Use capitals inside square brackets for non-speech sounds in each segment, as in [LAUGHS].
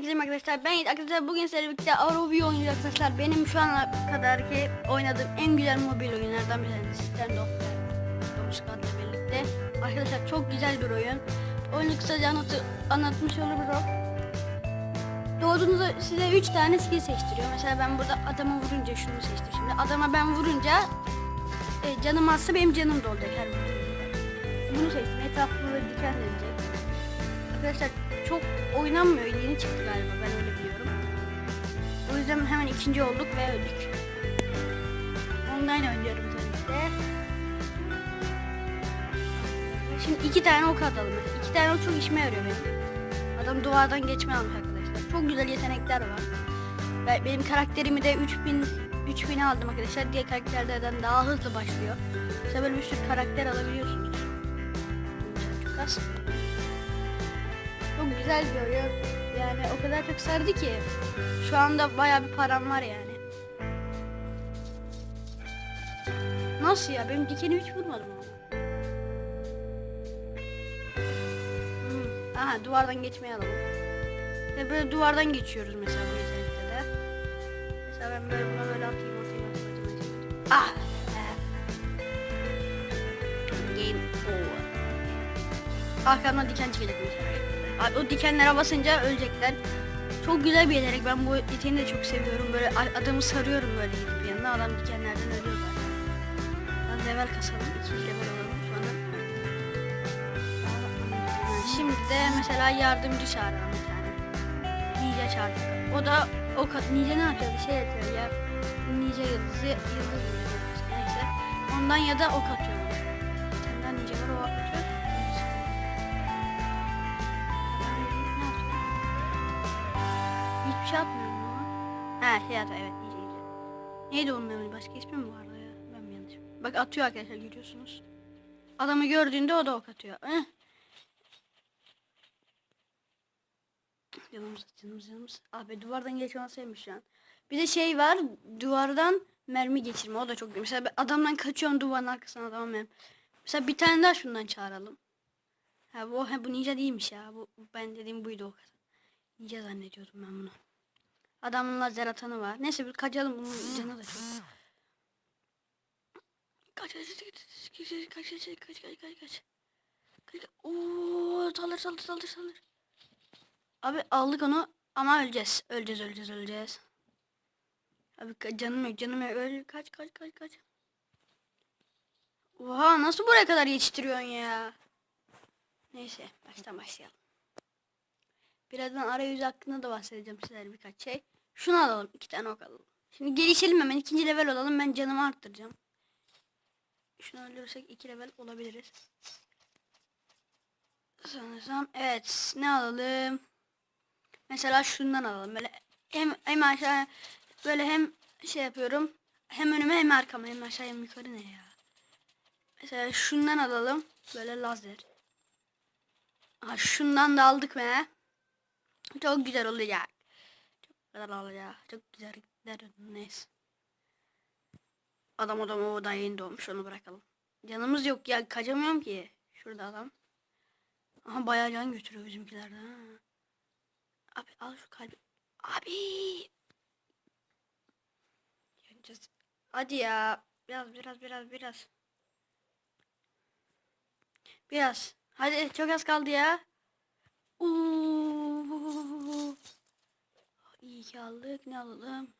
Herkese arkadaşlar ben Yiğit. arkadaşlar bugün sizlerle birlikte Arobi oynayacağız arkadaşlar. Benim şu ana kadar ki oynadığım en güzel mobil oyunlardan bir tanesi. Stand of Domuşkan'la birlikte. Arkadaşlar çok güzel bir oyun. Oyunu kısaca anlatı, anlatmış olurum. Doğduğunuzda size 3 tane skill seçtiriyor. Mesela ben burada adama vurunca şunu seçtim. Şimdi adama ben vurunca e, canım azsa benim canım da olacak her vurduğumda. Bunu seçtim. Etraflı böyle dikenlenecek. Arkadaşlar çok oynanmıyor. Yeni çıktı galiba ben öyle biliyorum. O yüzden hemen ikinci olduk ve öldük. Online oynuyorum tabii de. Şimdi iki tane ok atalım. İki tane ok çok işime yarıyor benim. Adam duvardan geçme almış arkadaşlar. Çok güzel yetenekler var. Ben, benim karakterimi de 3000 3000 aldım arkadaşlar. Diğer karakterlerden daha hızlı başlıyor. Mesela böyle bir sürü karakter alabiliyorsunuz. Çok az. Güzel oyun. Yani o kadar çok sardı ki. Şu anda bayağı bir param var yani. Nasıl ya? Benim dikeni hiç vurmadım ama. Hmm. Aha duvardan geçmeyi alalım. Ve böyle duvardan geçiyoruz mesela bu yetenekte de. Mesela ben böyle buna böyle atayım atayım atayım atayım. atayım. Ah! Game over. Arkamdan diken çıkacak mesela. O dikenlere basınca ölecekler. Çok güzel bir yetenek. Ben bu yeteneği de çok seviyorum. Böyle adamı sarıyorum böyle gidip yanına. Adam dikenlerden ölüyor zaten. Ben level kasalım. ikinci level olalım sonra. Şimdi de mesela yardımcı çağıralım bir tane. Ninja çağırdık. O da o kat Ninja ne yapıyor? Bir şey yapıyor ya. Ninja yıldızı yıldız. Neyse. Ondan ya da ok atıyor. Bir tane daha ninja var o şey atmıyor mu? Ha şey atıyor evet iyice iyice. Neydi onun adı? Başka ismi mi vardı ya? Ben mi yanlış? Bak atıyor arkadaşlar görüyorsunuz. Adamı gördüğünde o da ok atıyor. Eh. Canımız canımız canımız. Abi duvardan geçmeseymiş şu an. Bir de şey var duvardan mermi geçirme o da çok iyi. Mesela adamdan kaçıyorum duvarın arkasına adama mermi. Mesela bir tane daha şundan çağıralım. Ha bu, ha, bu ninja değilmiş ya. Bu, ben dediğim buydu o kadar. Ninja zannediyordum ben bunu. Adamın lazer atanı var. Neyse bir kaçalım bunun canı da çok. Kaç kaç kaç kaç kaç kaç kaç kaç kaç kaç Ooo saldır saldır saldır saldır. Abi aldık onu ama öleceğiz. Öleceğiz öleceğiz öleceğiz. Abi canım yok canım yok öl kaç kaç kaç kaç. Oha nasıl buraya kadar yetiştiriyorsun ya? Neyse baştan başlayalım. Birazdan arayüz hakkında da bahsedeceğim sizlere birkaç şey. Şunu alalım iki tane ok alalım. Şimdi gelişelim hemen ikinci level olalım ben canımı arttıracağım. Şunu öldürürsek iki level olabiliriz. Sanırsam evet ne alalım? Mesela şundan alalım böyle hem, hem aşağı böyle hem şey yapıyorum hem önüme hem arkama hem aşağı hem yukarı ne ya? Mesela şundan alalım böyle lazer. Ha, şundan da aldık mı? Çok güzel olacak. Güzel olacak. Çok güzel gider. Neyse. Adam adam o da doğmuş onu bırakalım. Canımız yok ya kaçamıyorum ki. Şurada adam. Aha bayağı can götürüyor bizimkilerden. Ha. Abi al şu kalbi. Abi. Yeneceğiz. Hadi ya. Biraz biraz biraz biraz. Biraz. Hadi çok az kaldı ya. Uuu. İyi ki aldık. Ne alalım?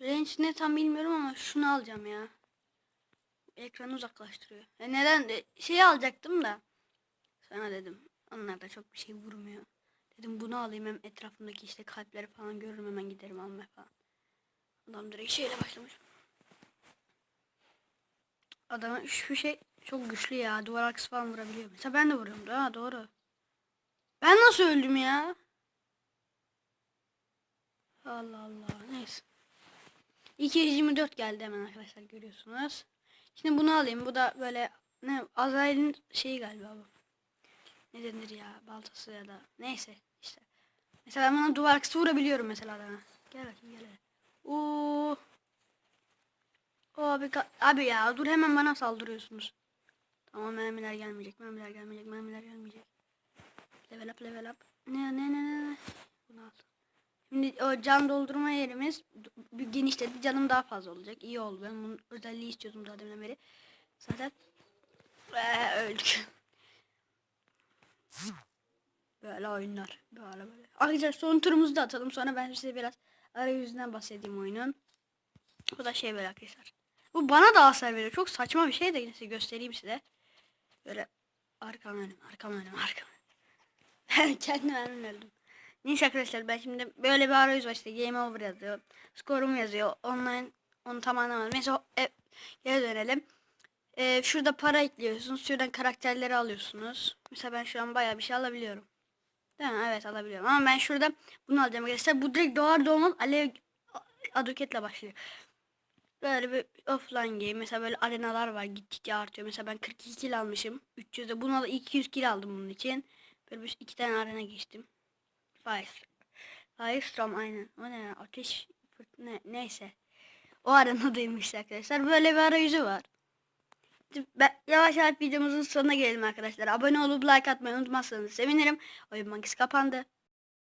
Range ne tam bilmiyorum ama şunu alacağım ya. Ekranı uzaklaştırıyor. E neden? de Şeyi alacaktım da. Sana dedim. Onlar da çok bir şey vurmuyor. Dedim bunu alayım hem etrafımdaki işte kalpleri falan görürüm hemen giderim almaya falan. Adam direkt şeyle başlamış. Adamın şu şey çok güçlü ya. Duvar arkası falan vurabiliyor. Mesela ben de vuruyorum da. Ha, doğru. Ben nasıl öldüm ya? Allah Allah. Neyse. 224 geldi hemen arkadaşlar görüyorsunuz. Şimdi bunu alayım. Bu da böyle ne Azrail'in şeyi galiba bu. Ne denir ya baltası ya da neyse işte. Mesela buna duvar arkası vurabiliyorum mesela adama. Gel bakayım gel. Oo. Abi abi ya dur hemen bana saldırıyorsunuz. Tamam mermiler gelmeyecek, mermiler gelmeyecek, mermiler gelmeyecek. Level up, level up. Ne ne ne ne. Şimdi o can doldurma yerimiz genişledi. Canım daha fazla olacak. İyi oldu. Ben bunun özelliği istiyordum daha beri. Zaten Ee, öldük. Böyle oyunlar. Böyle böyle. Arkadaşlar son turumuzu da atalım. Sonra ben size biraz arayüzünden bahsedeyim oyunun. Bu da şey böyle arkadaşlar. Bu bana da hasar veriyor. Çok saçma bir şey de yine size göstereyim size. Böyle arkam önüm, arkam önüm, arkam önüm. [LAUGHS] Kendim önüm öldüm. Neyse arkadaşlar ben şimdi böyle bir arayüz var işte game over yazıyor. Skorum yazıyor. Online onu tam. Mesela e, geri dönelim. E, şurada para ekliyorsunuz. Şuradan karakterleri alıyorsunuz. Mesela ben şu an bayağı bir şey alabiliyorum. Değil mi? Evet alabiliyorum. Ama ben şurada bunu alacağım arkadaşlar. Bu direkt doğar doğmaz alev aduketle başlıyor. Böyle bir offline game. Mesela böyle arenalar var gittikçe artıyor. Mesela ben 42 kill almışım. 300'de buna da 200 kill aldım bunun için. Böyle bir iki tane arena geçtim. Fire. Firestorm aynen. O ne? ya? Ateş ne, neyse. O arenadaymış [LAUGHS] arkadaşlar. Böyle bir arayüzü var. Ben, yavaş yavaş videomuzun sonuna gelelim arkadaşlar. Abone olup like atmayı unutmazsanız sevinirim. Oyun bankası kapandı.